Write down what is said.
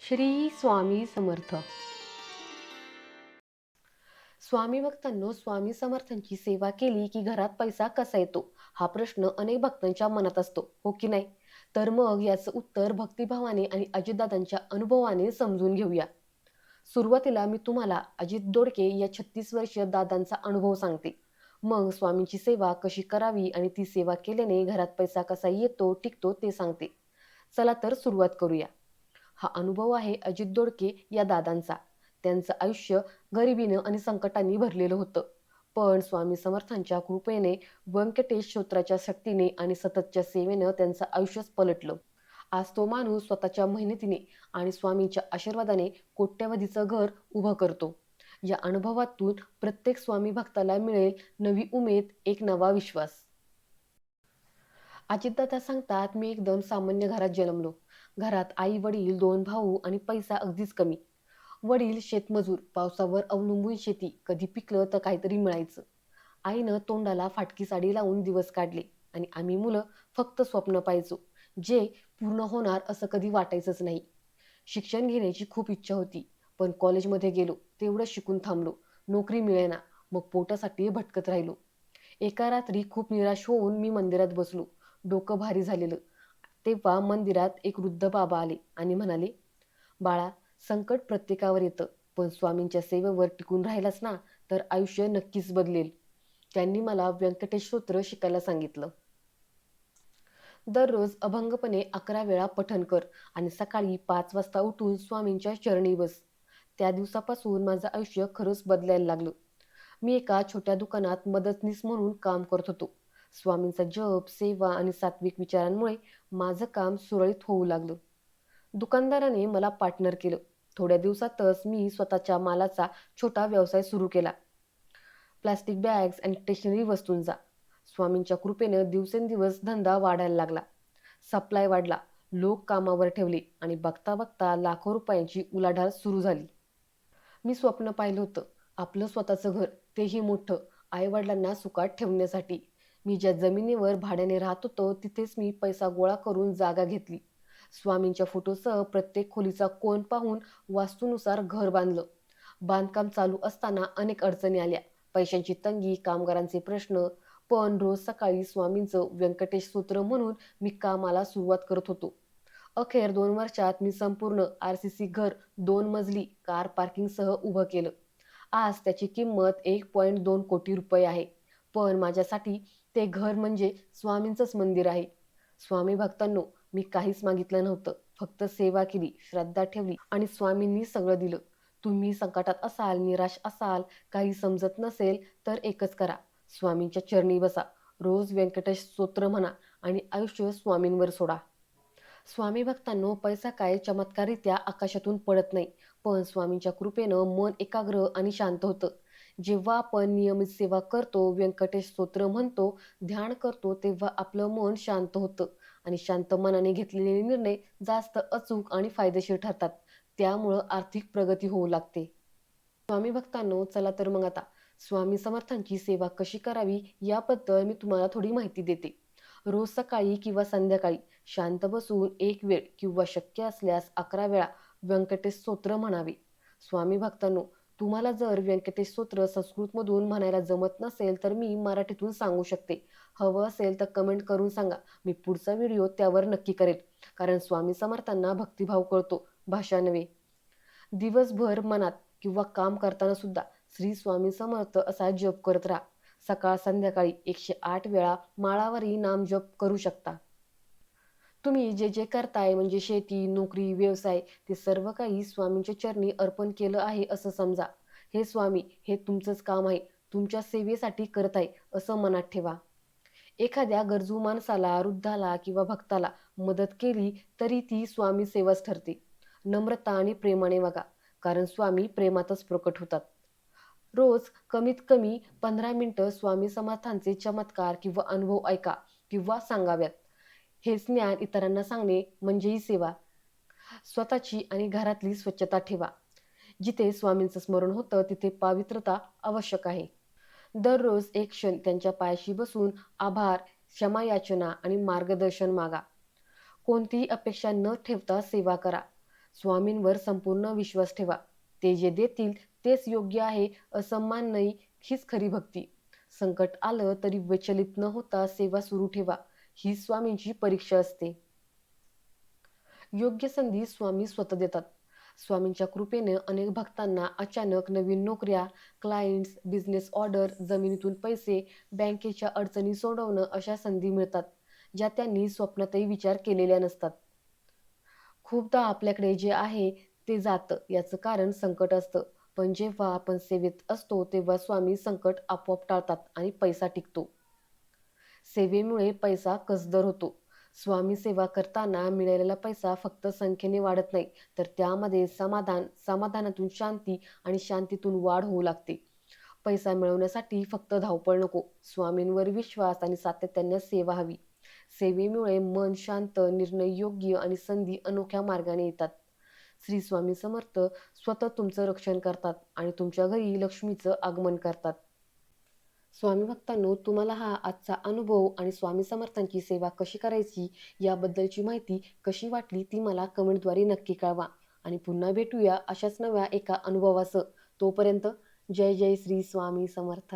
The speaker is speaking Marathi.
श्री स्वामी समर्थ. स्वामी भक्तांनो स्वामी समर्थांची सेवा केली की घरात पैसा कसा येतो? हा प्रश्न अनेक भक्तांच्या मनात असतो हो की नाही? तर मग याचं उत्तर भक्तिभावाने आणि अजितदादांच्या अनुभवाने समजून घेऊया. सुरुवातीला मी तुम्हाला अजित दोडके या छत्तीस वर्षीय दादांचा अनुभव सांगते. मग स्वामींची सेवा कशी करावी आणि ती सेवा केल्याने घरात पैसा कसा येतो टिकतो ते सांगते. चला तर सुरुवात करूया. हा अनुभव आहे अजित दोडके या दादांचा. त्यांचं आयुष्य गरिबीनं आणि संकटांनी भरलेलं होतं. पण स्वामी समर्थांच्या कृपेने व्यंकटेश श्रोत्राच्या शक्तीने आणि सततच्या सेवेनं त्यांचं आयुष्यच पलटलं. आज तो माणूस स्वतःच्या मेहनतीने आणि स्वामींच्या आशीर्वादाने कोट्यवधीचं घर उभं करतो. या अनुभवातून प्रत्येक स्वामी भक्ताला मिळेल नवी उमेद एक नवा विश्वास. अजितदादा सांगतात मी एकदम सामान्य घरात जन्मलो. घरात आई वडील दोन भाऊ आणि पैसा अगदीच कमी. वडील शेतमजूर पावसावर अवलंबून शेती कधी पिकलं तर काहीतरी मिळायचं. आईनं तोंडाला फाटकी साडी लावून दिवस काढले आणि आम्ही मुलं फक्त स्वप्न पाहायचो जे पूर्ण होणार असं कधी वाटायचंच नाही. शिक्षण घेण्याची खूप इच्छा होती पण कॉलेजमध्ये गेलो तेवढं शिकून थांबलो. नोकरी मिळेना मग पोटासाठी भटकत राहिलो. एका रात्री खूप निराश होऊन मी मंदिरात बसलो. डोकं भारी झालेलं. तेव्हा मंदिरात एक वृद्ध बाबा आले आणि म्हणाले बाळा संकट प्रत्येकावर येतं पण स्वामींच्या सेवेवर टिकून राहिलास ना तर आयुष्य नक्कीच बदलेल. त्यांनी मला व्यंकटेश स्तोत्र शिकायला सांगितलं. दररोज अभंगपणे अकरा वेळा पठण कर आणि सकाळी पाच वाजता उठून स्वामींच्या चरणी बस. त्या दिवसापासून माझं आयुष्य खरंच बदलायला लागलं. मी एका छोट्या दुकानात मदतनीस म्हणून काम करत होतो. स्वामींचा जप सेवा आणि सात्विक विचारांमुळे माझं काम सुरळीत होऊ लागलं. दुकानदाराने मला पार्टनर केलं. थोड्या दिवसातच मी स्वतःच्या मालाचा छोटा व्यवसाय सुरू केला. प्लास्टिक बॅग्स आणि स्टेशनरी वस्तूंचा. स्वामींच्या कृपेनं दिवसेंदिवस धंदा वाढायला लागला. सप्लाय वाढला. लोक कामावर ठेवले आणि बघता बघता लाखो रुपयांची उलाढाल सुरू झाली. मी स्वप्न पाहिलं होतं. आपलं स्वतःचं घर तेही मोठं आईवडिलांना सुखात ठेवण्यासाठी. मी ज्या जमिनीवर भाड्याने राहत होतो तिथेच मी पैसा गोळा करून जागा घेतली. स्वामींच्या फोटोसह प्रत्येक खोलीचा कोण पाहून वास्तूनुसार घर बांधलं. बांधकाम चालू असताना अनेक अडचणी आल्या. पैशांची तंगी कामगारांचे प्रश्न. पण रोज सकाळी स्वामींचं व्यंकटेश सूत्र म्हणून मी कामाला सुरुवात करत होतो. अखेर दोन वर्षात मी संपूर्ण आर सी सी घर दोन मजली कार पार्किंगसह उभं केलं. आज त्याची किंमत एक पॉईंट दोन कोटी रुपये आहे. पण माझ्यासाठी ते घर म्हणजे स्वामींचंच मंदिर आहे. स्वामी भक्तांनो मी काहीच मागितलं नव्हतं. फक्त सेवा केली श्रद्धा ठेवली आणि स्वामींनी सगळं दिलं. तुम्ही संकटात असाल निराश असाल काही समजत नसेल तर एकच करा. स्वामींच्या चरणी बसा. रोज व्यंकटेश स्तोत्र म्हणा आणि आयुष्य स्वामींवर सोडा. स्वामी भक्तांनो पैसा काय चमत्कारित्या आकाशातून पडत नाही. पण स्वामींच्या कृपेनं मन एकाग्र आणि शांत होतं. जेव्हा आपण नियमित सेवा करतो व्यंकटेश स्तोत्र म्हणतो ध्यान करतो तेव्हा आपलं मन शांत होतं. आणि शांत मनाने घेतलेले निर्णय जास्त अचूक आणि फायदेशीर ठरतात. त्यामुळं आर्थिक प्रगती होऊ लागते. स्वामी भक्तांनो चला तर मग आता स्वामी समर्थांची सेवा कशी करावी याबद्दल मी तुम्हाला थोडी माहिती देते. रोज सकाळी किंवा संध्याकाळी शांत बसून एक वेळ किंवा शक्य असल्यास अकरा वेळा व्यंकटेश स्तोत्र म्हणावे. स्वामी भक्तांनो तुम्हाला जर व्यंकटेश स्तोत्र संस्कृतमधून म्हणायला जमत नसेल तर मी मराठीतून सांगू शकते. हवं असेल तर कमेंट करून सांगा. मी पुढचा व्हिडिओ त्यावर नक्की करेल. कारण स्वामी समर्थांना भक्तिभाव कळतो. भाषा नव्हे. दिवसभर मनात किंवा काम करताना सुद्धा श्री स्वामी समर्थ असा जप करत राहा. सकाळ संध्याकाळी एकशे आठ वेळा माळावरही नाम जप करू शकता. तुम्ही जे जे करताय म्हणजे शेती नोकरी व्यवसाय ते सर्व काही स्वामींच्या चरणी अर्पण केलं आहे असं समजा. हे स्वामी हे तुमचंच काम आहे. तुमच्या सेवेसाठी करत आहे असं मनात ठेवा. एखाद्या गरजू माणसाला वृद्धाला किंवा भक्ताला मदत केली तरी ती स्वामी सेवाच ठरते. नम्रता आणि प्रेमाने वागा कारण स्वामी प्रेमातच प्रकट होतात. रोज कमीत कमी पंधरा मिनिटं स्वामी समर्थांचे चमत्कार किंवा अनुभव ऐका किंवा सांगाव्यात. हेच ज्ञान इतरांना सांगणे म्हणजेही सेवा. स्वतःची आणि घरातली स्वच्छता ठेवा. जिथे स्वामींचं स्मरण होतं तिथे पावित्रता आवश्यक आहे. दररोज एक क्षण त्यांच्या पायाशी बसून आभार क्षमायाचना आणि मार्गदर्शन मागा. कोणतीही अपेक्षा न ठेवता सेवा करा. स्वामींवर संपूर्ण विश्वास ठेवा. ते जे देतील तेच योग्य आहे असं नाही हीच खरी भक्ती. संकट आलं तरी विचलित न होता सेवा सुरू ठेवा. ही स्वामींची परीक्षा असते. योग्य संधी स्वामी स्वतः देतात. स्वामींच्या कृपेने अनेक भक्तांना अचानक नवीन नोकऱ्या क्लायंट्स बिझनेस ऑर्डर जमिनीतून पैसे बँकेच्या अडचणी सोडवणं अशा संधी मिळतात ज्या त्यांनी स्वप्नातही विचार केलेल्या नसतात. खूपदा आपल्याकडे जे आहे ते जातं याचं कारण संकट असतं. पण जेव्हा आपण सेवेत असतो तेव्हा स्वामी संकट आपोआप टाळतात आणि पैसा टिकतो. सेवेमुळे पैसा कसदर होतो. स्वामी सेवा करताना मिळालेला पैसा फक्त संख्येने वाढत नाही तर त्यामध्ये समाधान समाधानातून शांती आणि शांतीतून वाढ होऊ लागते. पैसा मिळवण्यासाठी फक्त धावपळ नको स्वामींवर विश्वास आणि सातत्याने सेवा हवी. सेवेमुळे मन शांत निर्णय योग्य आणि संधी अनोख्या मार्गाने येतात. श्री स्वामी समर्थ स्वतः तुमचं रक्षण करतात आणि तुमच्या घरी लक्ष्मीचं आगमन करतात. स्वामी भक्तांनो तुम्हाला हा आजचा अनुभव आणि स्वामी समर्थांची सेवा कशी करायची याबद्दलची माहिती कशी वाटली ती मला कमेंटद्वारे नक्की कळवा. आणि पुन्हा भेटूया अशाच नव्या एका अनुभवासह तोपर्यंत जय जय श्री स्वामी समर्थ.